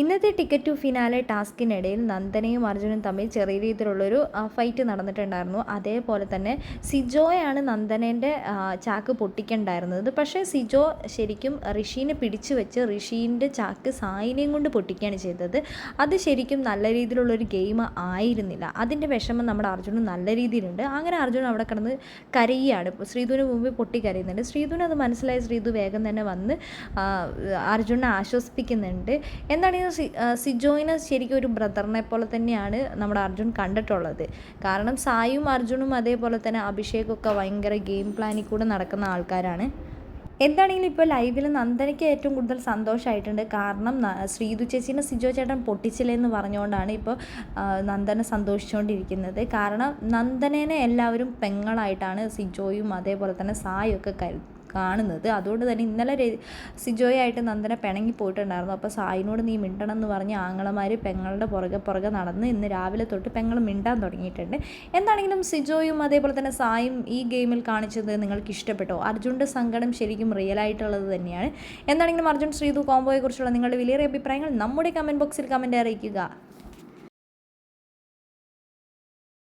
ഇന്നത്തെ ticket to finale ടാസ്കിനിടയിൽ നന്ദനയും അർജുനും തമ്മിൽ ചെറിയ രീതിയിലുള്ളൊരു ഫൈറ്റ് നടന്നിട്ടുണ്ടായിരുന്നു. അതേപോലെ തന്നെ സിജോയാണ് നന്ദനേന്റെ ചാക്ക് പൊട്ടിക്കണ്ടായിരുന്നത്. പക്ഷേ സിജോ ശരിക്കും ഋഷീനെ പിടിച്ചു വെച്ച് ഋഷീന്റെ ചാക്ക് സായിനെയും കൊണ്ട് പൊട്ടിക്കുകയാണ് ചെയ്തത്. അത് ശരിക്കും നല്ല രീതിയിലുള്ളൊരു ഗെയിം ആയിരുന്നില്ല. അതിന്റെ വിഷമം നമ്മുടെ അർജുനും നല്ല രീതിയിലുണ്ട്. അങ്ങനെ അർജുൻ അവിടെ കിടന്ന് കരയുകയാണ്. ശ്രീധുവിന് മുമ്പിൽ പൊട്ടി കരയുന്നുണ്ട് ശ്രീധുവിന് അത് മനസ്സിലായി ശ്രീധു വേഗം തന്നെ വന്ന് അർജുനെ ആശ്വസിപ്പിക്കുന്നുണ്ട്. ആ, സിജോയിനെ ശരിക്കും ഒരു ബ്രദറിനെ പോലെ തന്നെയാണ് നമ്മുടെ അർജുൻ കണ്ടിട്ടുള്ളത്. കാരണം സായും അർജുനും അതേപോലെ തന്നെ അഭിഷേകൊക്കെ ഭയങ്കര ഗെയിം പ്ലാനിൽ കൂടെ നടക്കുന്ന ആൾക്കാരാണ്. എന്താണെങ്കിലും ഇപ്പോൾ ലൈവിൽ നന്ദനയ്ക്ക് ഏറ്റവും കൂടുതൽ സന്തോഷമായിട്ടുണ്ട് കാരണം ശ്രീതു ചേച്ചീനെ സിജോ ചേട്ടൻ പൊട്ടിച്ചില്ലെന്ന് പറഞ്ഞുകൊണ്ടാണ് ഇപ്പോൾ നന്ദനെ സന്തോഷിച്ചുകൊണ്ടിരിക്കുന്നത്. കാരണം നന്ദനേനെ എല്ലാവരും പെങ്ങളായിട്ടാണ് സിജോയും അതേപോലെ തന്നെ സായും ഒക്കെ കരു കാണുന്നത്. അതുകൊണ്ട് തന്നെ ഇന്നലെ സിജോയായിട്ട് നന്ദന പിണങ്ങി പോയിട്ടുണ്ടായിരുന്നു. അപ്പോൾ സായിനോട് നീ മിണ്ടണം എന്ന് പറഞ്ഞ് ആങ്ങളമാർ പെങ്ങളുടെ പുറകെ പുറകെ നടന്ന് ഇന്ന് രാവിലെ തൊട്ട് പെങ്ങൾ മിണ്ടാൻ തുടങ്ങിയിട്ടുണ്ട്. എന്താണെങ്കിലും സിജോയും അതേപോലെ തന്നെ സായും ഈ ഗെയിമിൽ കാണിച്ചത് നിങ്ങൾക്ക് ഇഷ്ടപ്പെട്ടോ? അർജുന്റെ സങ്കടം ശരിക്കും റിയൽ ആയിട്ടുള്ളത് തന്നെയാണ്. എന്താണെങ്കിലും അർജുൻ ശ്രീതു കോംബോയെക്കുറിച്ചുള്ള നിങ്ങളുടെ വിലയേറിയ അഭിപ്രായങ്ങൾ നമ്മുടെ കമന്റ് ബോക്സിൽ കമന്റ് അറിയിക്കുക.